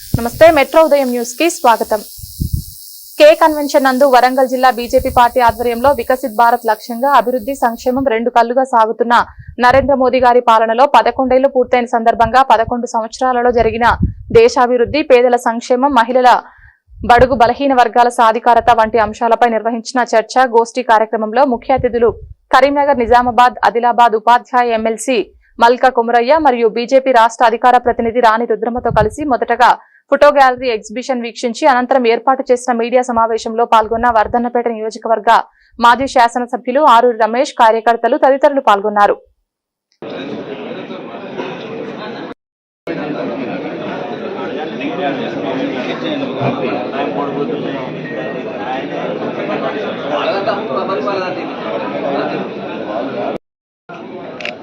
నమస్తే మెట్రో ఉదయం న్యూస్కి స్వాగతం. కే కన్వెన్షన్ నందు వరంగల్ జిల్లా బీజేపీ పార్టీ ఆధ్వర్యంలో వికసిత్ భారత్ లక్ష్యంగా అభివృద్ధి సంక్షేమం రెండు కళ్ళుగా సాగుతున్న నరేంద్ర మోదీ గారి పాలనలో పదకొండేళ్ళు పూర్తయిన సందర్భంగా పదకొండు సంవత్సరాలలో జరిగిన దేశాభివృద్ధి పేదల సంక్షేమం మహిళల బడుగు బలహీన వర్గాల సాధికారత వంటి అంశాలపై నిర్వహించిన చర్చ గోష్ఠి కార్యక్రమంలో ముఖ్య అతిథులు కరీంనగర్ నిజామాబాద్ ఆదిలాబాద్ ఉపాధ్యాయ ఎమ్మెల్సీ మల్కా కుమరయ్య మరియు బీజేపీ రాష్ట్ర అధికార ప్రతినిధి రాణి రుద్రమతో కలిసి మొదటగా ఫోటో గ్యాలరీ ఎగ్జిబిషన్ వీక్షించి అనంతరం ఏర్పాటు చేసిన మీడియా సమావేశంలో పాల్గొన్న వర్ధన్నపేట నియోజకవర్గ మాజీ శాసనసభ్యులు ఆరూరి రమేష్ కార్యకర్తలు తదితరులు పాల్గొన్నారు.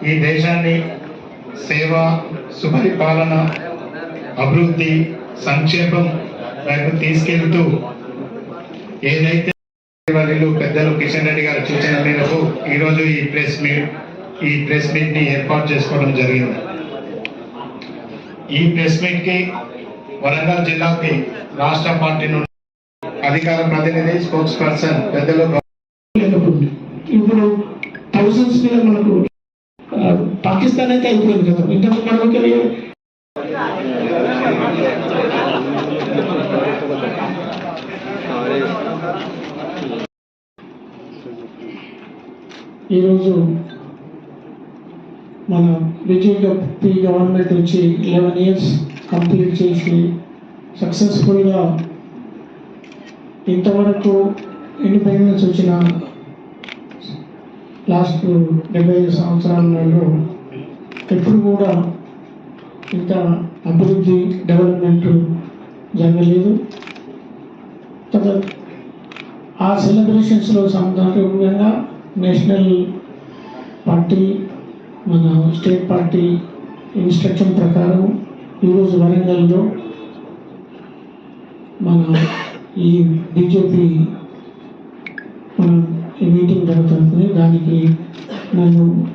ఈ దేశాన్ని సేవ సుపరిపాలన అభివృద్ధి సంక్షేమం వైపు తీసుకెళ్తూ ఏదైతే వారిలో పెద్దలు కిషన్ రెడ్డి గారు సూచన మేరకు ఈరోజు ఈ ప్రెస్ మీట్ ఈ ప్రెస్ మీట్ని ఏర్పాటు చేసుకోవడం జరిగింది. ఈ ప్రెస్ మీట్కి వరంగల్ జిల్లాకి రాష్ట్ర పార్టీ నుండి అధికార ప్రతినిధి స్పోక్స్ పర్సన్ పెద్దలు ఇప్పుడు థౌసండ్స్ మీద మనకు పాకిస్తాన్ అయితే అయిపోయింది కదా. ఇంతకు మనకి ఈరోజు మన బీజేపీ గవర్నమెంట్ వచ్చి లెవెన్ ఇయర్స్ కంప్లీట్ చేసి సక్సెస్ఫుల్గా ఇంతవరకు ఇండిపెండెన్స్ వచ్చిన లాస్ట్ డెబ్బై ఐదు సంవత్సరాలలో ఎప్పుడు కూడా ఇంత అభివృద్ధి డెవలప్మెంట్ జరగలేదు. ఆ సెలబ్రేషన్స్లో సాధారణంగా నేషనల్ పార్టీ మన స్టేట్ పార్టీ ఇన్స్ట్రక్షన్ ప్రకారం ఈరోజు వరంగల్లో మన ఈ బీజేపీ మనం ఈ మీటింగ్ జరుగుతుంది దానికి నన్ను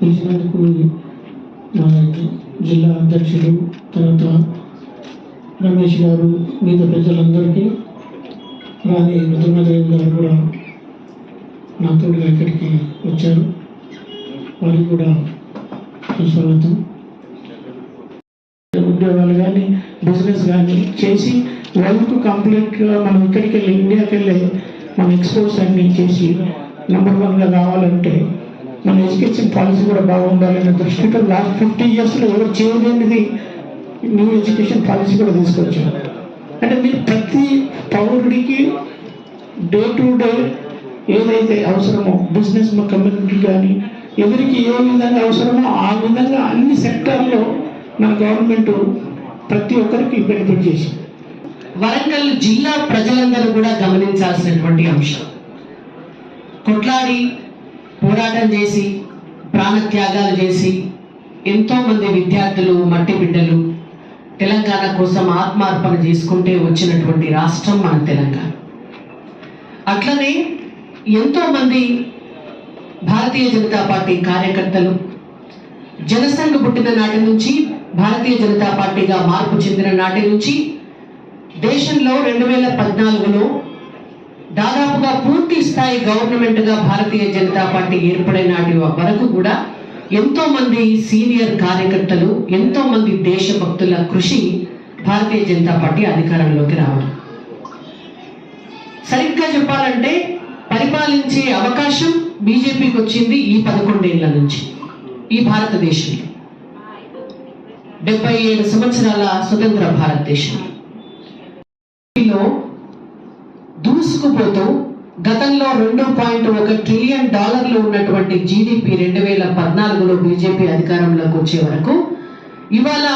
పిలిచినందుకు మన జిల్లా అధ్యక్షులు తర్వాత రమేష్ గారు మిగతా ప్రజలందరికీ రాణి రుద్రమదేవి గారు కూడా నాతోడుగా ఇక్కడికి వచ్చారు. వారికి కూడా సుస్వాగతం. ఉద్యోగాలు కానీ బిజినెస్ కానీ చేసి వరల్డ్ కంప్లీట్గా మనం ఇక్కడికి వెళ్ళి ఇండియాకి వెళ్ళి మన ఎక్స్పోర్ట్స్ అన్ని చేసి నెంబర్ వన్గా కావాలంటే మన ఎడ్యుకేషన్ పాలసీ కూడా బాగుండాలనే దృష్టితో లాస్ట్ ఫిఫ్టీ ఇయర్స్లో ఎవరు చేయలేనిది న్యూ ఎడ్యుకేషన్ పాలసీ కూడా తీసుకొచ్చారు. అంటే మీరు ప్రతి పౌరుడికి డే టు డే ఏదైతే అవసరమో బిజినెస్ కమ్యూనిటీ కానీ ఎవరికి ఏ విధంగా అవసరమో ఆ విధంగా అన్ని సెక్టార్లో మన గవర్నమెంట్ ప్రతి ఒక్కరికి బెనిఫిట్ చేసి వరంగల్ జిల్లా ప్రజలందరూ కూడా గమనించాల్సినటువంటి అంశం. కొట్లాడి పోరాటం చేసి ప్రాణత్యాగాలు చేసి ఎంతోమంది విద్యార్థులు మట్టి బిడ్డలు తెలంగాణ కోసం ఆత్మార్పణ చేసుకుంటే వచ్చినటువంటి రాష్ట్రం మన తెలంగాణ. అట్లనే ఎంతోమంది భారతీయ జనతా పార్టీ కార్యకర్తలు జనసంఘ పుట్టిన నాటి నుంచి భారతీయ జనతా పార్టీగా మార్పు చెందిన నాటి నుంచి దేశంలో రెండు వేల పద్నాలుగులో దాదాపుగా పూర్తి స్థాయి గవర్నమెంట్గా భారతీయ జనతా పార్టీ ఏర్పడిన నాటి వరకు కూడా ఎంతో మంది సీనియర్ కార్యకర్తలు ఎంతో మంది దేశభక్తుల కృషి భారతీయ జనతా పార్టీ అధికారంలోకి రావడం. సరిగ్గా చెప్పాలంటే పరిపాలించే అవకాశం బీజేపీకి వచ్చింది ఈ పదకొండేళ్ళ నుంచి ఈ భారతదేశంలో. డెబ్బై ఏడు సంవత్సరాల స్వతంత్ర భారతదేశంలో దూసుకుపోతూ గతంలో రెండు పాయింట్ ఒక ట్రిలియన్ డాలర్లు ఉన్నటువంటి జీడిపి రెండు వేల పద్నాలుగులో బీజేపీ అధికారంలోకి వచ్చే వరకు ఇవాళ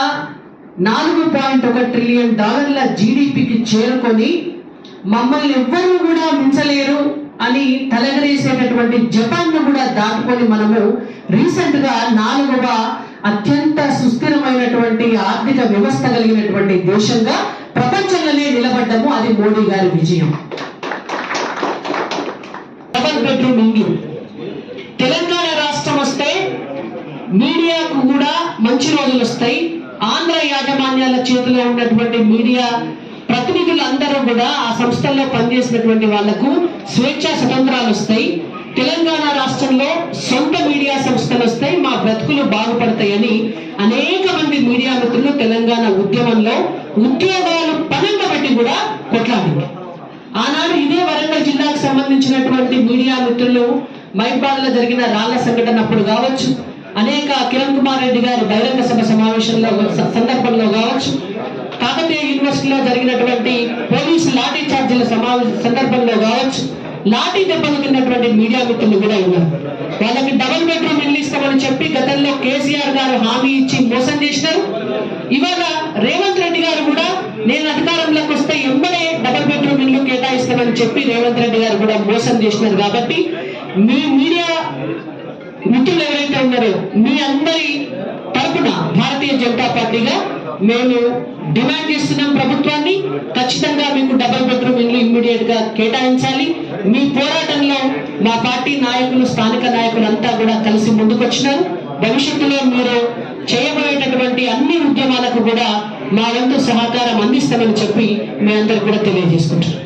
నాలుగు పాయింట్ ఒక ట్రిలియన్ డాలర్ల జీడిపికి చేరుకొని మమ్మల్ని ఎవ్వరూ కూడా మించలేరు అని తలగరేసేటటువంటి జపాన్ను కూడా దాటుకొని మనము రీసెంట్గా నాలుగవ అత్యంత సుస్థిరమైనటువంటి ఆర్థిక వ్యవస్థ కలిగినటువంటి దేశంగా ప్రపంచంలోనే నిలబడ్డము అది మోడీ గారి విజయం. డబల్ బెడ్రూమ్ ఇల్లు తెలంగాణ రాష్ట్రం వస్తే మీడియాకు కూడా మంచి రోజులు వస్తాయి. ఆంధ్ర యాజమాన్యాల చేతిలో ఉన్నటువంటి మీడియా ప్రతినిధులందరూ కూడా ఆ సంస్థల్లో పనిచేసినటువంటి వాళ్ళకు స్వేచ్ఛ స్వతంత్రాలు వస్తాయి. తెలంగాణ రాష్ట్రంలో సొంత మీడియా సంస్థలు వస్తాయి. మా బ్రతుకులు బాగుపడతాయని అనేక మంది మీడియా మిత్రులు తెలంగాణ ఉద్యమంలో ఉద్యోగ సంబంధించినటువంటి మీడియా మిత్రులు మైబాద్లో జరిగిన రాళ్ళ సంఘటన అప్పుడు కావచ్చు అనేక కిరణ్ కుమార్ రెడ్డి గారి బహిరంగ సభ సమావేశంలో సందర్భంలో కావచ్చు. కాకతీయ యూనివర్సిటీలో జరిగినటువంటి పోలీసు లాఠీ చార్జీల సమావేశ సందర్భంలో కావచ్చు. లాఠీ దెబ్బలు తిన్నటువంటి మీడియా మిత్రులు కూడా ఉన్నారు. వాళ్ళకి డబుల్ బెడ్రూమ్ ఇల్లు ఇస్తామని చెప్పి గతంలో కేసీఆర్ గారు హామీ ఇచ్చి మోసం చేసినారు. ఇవాళ చెప్పి రేవంత్ రెడ్డి గారు కూడా మోసం చేసినారు కాబట్టి మీ మీడియా మిత్రులు ఎవరైతే ఉన్నారో మీ అందరి తరపున భారతీయ జనతా పార్టీగా మేము డిమాండ్ చేస్తున్నాం ప్రభుత్వాన్ని. ఖచ్చితంగా మీకు డబుల్ బెడ్రూమ్ ఇల్లు ఇమ్మీడియట్గా కేటాయించాలి. మీ పోరాటంలో మా పార్టీ నాయకులు స్థానిక నాయకులు అంతా కూడా కలిసి ముందుకొచ్చినారు భవిష్యత్తులో మీరు చేయబోయేటటువంటి అన్ని ఉద్యమాలకు కూడా మా వంతు సహకారం అందిస్తామని చెప్పి మీ అందరికి కూడా తెలియజేసుకుంటున్నాం.